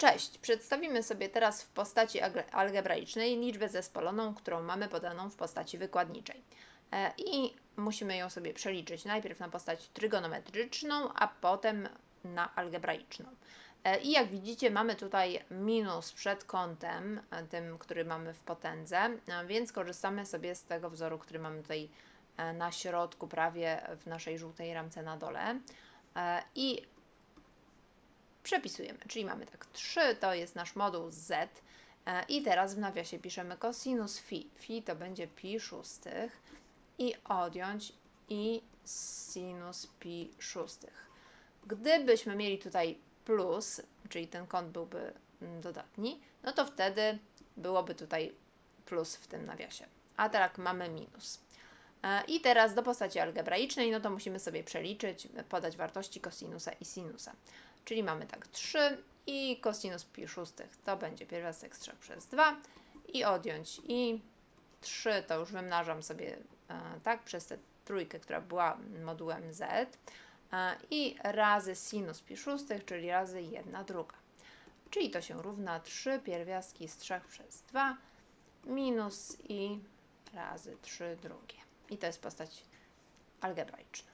Cześć! Przedstawimy sobie teraz w postaci alge- algebraicznej liczbę zespoloną, którą mamy podaną w postaci wykładniczej. E, I musimy ją sobie przeliczyć najpierw na postać trygonometryczną, a potem na algebraiczną. E, I jak widzicie, mamy tutaj minus przed kątem, e, tym, który mamy w potędze, e, więc korzystamy sobie z tego wzoru, który mamy tutaj na środku, prawie w naszej żółtej ramce na dole. I przepisujemy, czyli mamy tak 3 to jest nasz moduł z e, i teraz w nawiasie piszemy cosinus phi. Phi to będzie pi szóstych i odjąć i sinus pi szóstych. Gdybyśmy mieli tutaj plus, czyli ten kąt byłby mm, dodatni, no to wtedy byłoby tutaj plus w tym nawiasie. A teraz mamy minus. E, I teraz do postaci algebraicznej, no to musimy sobie przeliczyć, podać wartości kosinusa i sinusa. Czyli mamy tak 3 i cosinus pi szóstych to będzie pierwiastek z 3 przez 2 i odjąć i 3 to już wymnażam sobie e, tak przez tę trójkę, która była modułem z e, i razy sinus pi szóstych, czyli razy 1 druga. Czyli to się równa 3 pierwiastki z 3 przez 2 minus i razy 3 drugie. I to jest postać algebraiczna.